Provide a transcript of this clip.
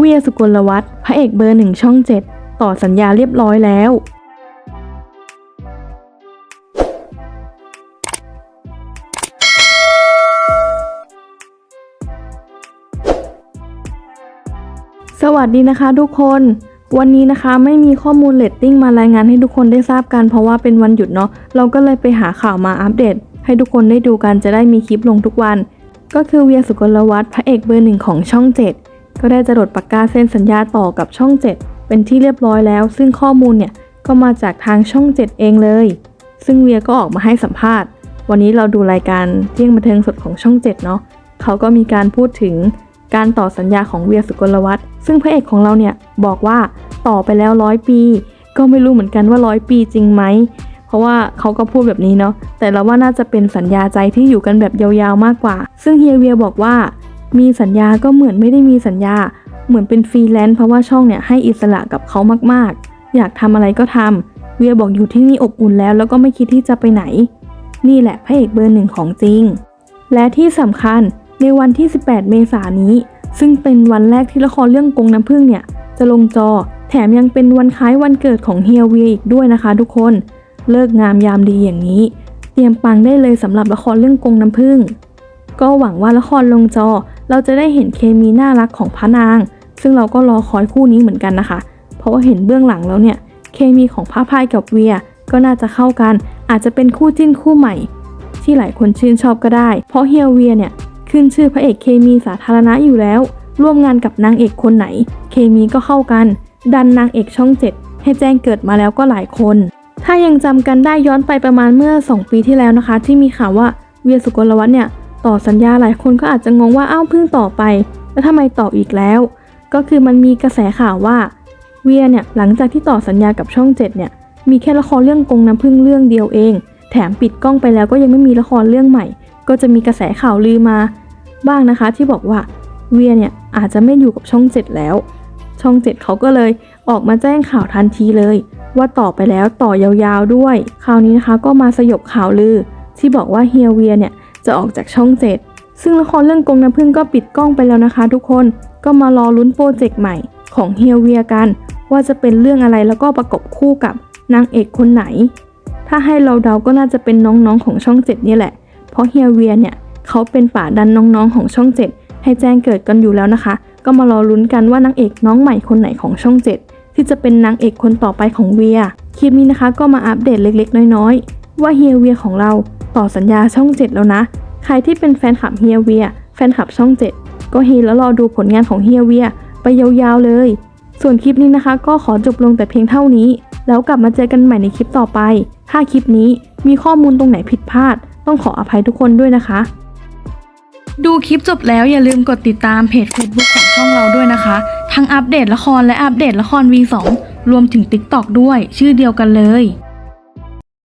เวียสุกลวัฒน์พระเอกเบอร์หนึ่งช่องเจ็ดต่อสัญญาเรียบร้อยแล้ว สวัสดีนะคะทุกคน วันนี้นะคะไม่มีข้อมูลเลตติ้งมารายงานให้ทุกคนได้ทราบกันเพราะว่าเป็นวันหยุดเนาะเราก็เลยไปหาข่าวมาอัปเดต ให้ทุกคนได้ดูกันจะได้มีคลิปลงทุกวัน ก็คือเวียสุกลวัฒน์พระเอกเบอร์หนึ่งของช่อง7 ก็ได้จรดปากกาเซ็นสัญญาต่อกับช่อง 7 เป็นที่เรียบร้อยแล้ว ซึ่งข้อมูลเนี่ยก็มาจากทางช่อง 7 เองเลย ซึ่งเวียก็ออกมาให้สัมภาษณ์ วันนี้เราดูรายการเที่ยงบันเทิงสดของช่อง 7 เนาะเขาก็มีการพูดถึงการต่อสัญญาของเวียสุกลวัฒน์ซึ่งพระเอกของเราเนี่ยบอกว่าต่อไปแล้วร้อยปี ก็ไม่รู้เหมือนกันว่าร้อยปีจริงไหมเพราะว่าเขาก็พูดแบบนี้เนาะแต่เราว่าน่าจะเป็นสัญญาใจที่อยู่กันแบบยาวๆมากกว่า ซึ่งเฮียเวียบอกว่า มีสัญญาก็เหมือนไม่ได้มีสัญญา เหมือนเป็นฟรีแลนซ์เพราะว่าช่องเนี่ยให้อิสระกับเขามากๆ อยากทำอะไรก็ทำเวียบอกอยู่ที่นี่อบอุ่นแล้ว แล้วก็ไม่คิดที่จะไปไหน นี่แหละพระเอกเบอร์หนึ่งของจริง และที่สำคัญในวันที่ 18 เมษายนนี้ ซึ่งเป็นวันแรกที่ละครเรื่องกงน้ำผึ้งเนี่ย จะลงจอ แถมยังเป็นวันคล้ายวันเกิดของเฮียเวียอีกด้วยนะคะ ทุกคน เลิกงามยามดีอย่างนี้ เตรียมปังได้เลยสำหรับละครเรื่องกงน้ำผึ้งก็หวังว่าละครลงจอ เราจะได้เห็นเคมีน่ารักของพระนาง ซึ่งเราก็รอคอยคู่นี้เหมือนกันนะคะ เพราะว่าเห็นเบื้องหลังแล้วเนี่ย เคมีของพระพายกับเวีย ก็น่าจะเข้ากัน อาจจะเป็นคู่จิ้นคู่ใหม่ ที่หลายคนชื่นชอบก็ได้ เพราะเฮียเวียเนี่ยขึ้นชื่อพระเอกเคมีสาธารณะอยู่แล้ว ร่วมงานกับนางเอกคนไหน เคมีก็เข้ากัน ดันนางเอกช่องเจ็ดให้แจ้งเกิดมาแล้วก็หลายคน ถ้ายังจำกันได้ย้อนไปประมาณเมื่อ 2 ปีที่แล้วนะคะ ที่มีข่าวว่าเวียสุกลวัฒน์เนี่ย ต่อสัญญาหลายคนก็อาจจะงงว่าอ้าวเพิ่งต่อไป แล้วทำไมต่ออีกแล้ว ก็คือมันมีกระแสข่าวว่าเวียเนี่ยหลังจากที่ต่อสัญญากับช่อง7เนี่ยมีแค่ละครเรื่องกงน้ำพึ่งเรื่องเดียวเอง แถมปิดกล้องไปแล้วก็ยังไม่มีละครเรื่องใหม่ ก็จะมีกระแสข่าวลือมา บ้างนะคะที่บอกว่าเวียเนี่ยอาจจะไม่อยู่กับช่อง 7 แล้ว ช่อง 7 เขาก็เลยออกมาแจ้งข่าวทันทีเลย ว่าต่อไปแล้วต่อยาวๆด้วย คราวนี้นะคะก็มาสยบข่าวลือ ที่บอกว่าเฮียเวียเนี่ย จะออกจากช่อง7ซึ่งละครเรื่องกงน้ำพึ่งก็ปิดกล้องไปแล้วนะคะทุกคนก็มารอลุ้นโปรเจกต์ใหม่ของเฮียเวียกัน ว่าจะเป็นเรื่องอะไรแล้วก็ประกบคู่กับนางเอกคนไหน ถ้าให้เราเดาก็น่าจะเป็นน้องๆของช่องเจ็ดนี่แหละ เพราะเฮียเวียเนี่ยเขาเป็นป่าดันน้องๆของช่องเจ็ดให้แจ้งเกิดกันอยู่แล้วนะคะ ก็มารอลุ้นกันว่านางเอกน้องใหม่คนไหนของช่องเจ็ดที่จะเป็นนางเอกคนต่อไปของเวีย คลิปนี้นะคะก็มาอัปเดตเล็กๆ น้อยๆ ว่าเฮียเวียของเรา ต่อสัญญาช่องเจ็ดแล้วนะ ใครที่เป็นแฟนคลับเฮียเวีย แฟนคลับช่องเจ็ดก็เฮแล้วรอดูผลงานของเฮียเวีย ไปยาวๆเลย ส่วนคลิปนี้นะคะ ก็ขอจบลงแต่เพียงเท่านี้ แล้วกลับมาเจอกันใหม่ในคลิปต่อไป ถ้าคลิปนี้มีข้อมูลตรงไหนผิดพลาด ต้องขออภัยทุกคนด้วยนะคะ ดูคลิปจบแล้วอย่าลืมกดติดตามเพจ Facebook ของช่องเราด้วยนะคะ ทั้งอัปเดตละครและอัปเดตละคร V2 รวมถึง TikTok ด้วย ชื่อเดียวกันเลย